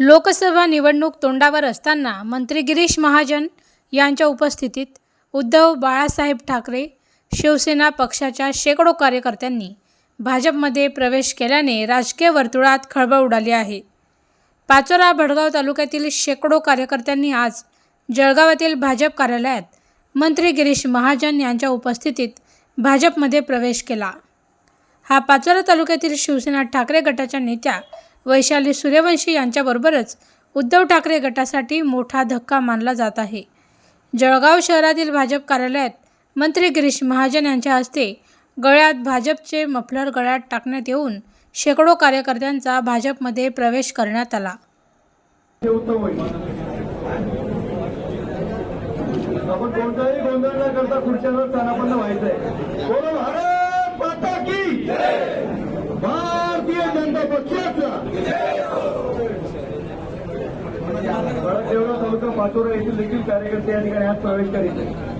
लोकसभा निवडणूक तोंडावर असताना मंत्री गिरीश महाजन यांच्या उपस्थितीत उद्धव बाळासाहेब ठाकरे शिवसेना पक्षाच्या शेकडो कार्यकर्त्यांनी भाजपमध्ये प्रवेश केल्याने राजकीय वर्तुळात खळबळ उडाली आहे. पाचोरा भडगाव तालुक्यातील शेकडो कार्यकर्त्यांनी आज जळगावातील भाजप कार्यालयात मंत्री गिरीश महाजन यांच्या उपस्थितीत भाजपमध्ये प्रवेश केला. हा पाचोरा तालुक्यातील शिवसेना ठाकरे गटाच्या नेत्या वैशाली सूर्यवंशी यांच्याबरोबरच उद्धव ठाकरे गटासाठी मोठा धक्का मानला जात आहे. जळगाव शहरातील भाजप कार्यालयात मंत्री गिरीश महाजन यांच्या हस्ते गळ्यात भाजपचे मफलर गळ्यात टाकण्यात येऊन शेकडो कार्यकर्त्यांचा भाजपमध्ये प्रवेश करण्यात आला. आपण कोणताही गोंधळ न करता खुर्च्यावर स्थानापन्न व्हायचंय. पक्षाचा तालुका पाचोरा येथील देखील कार्यकर्ते या ठिकाणी आज प्रवेश करीत आहेत.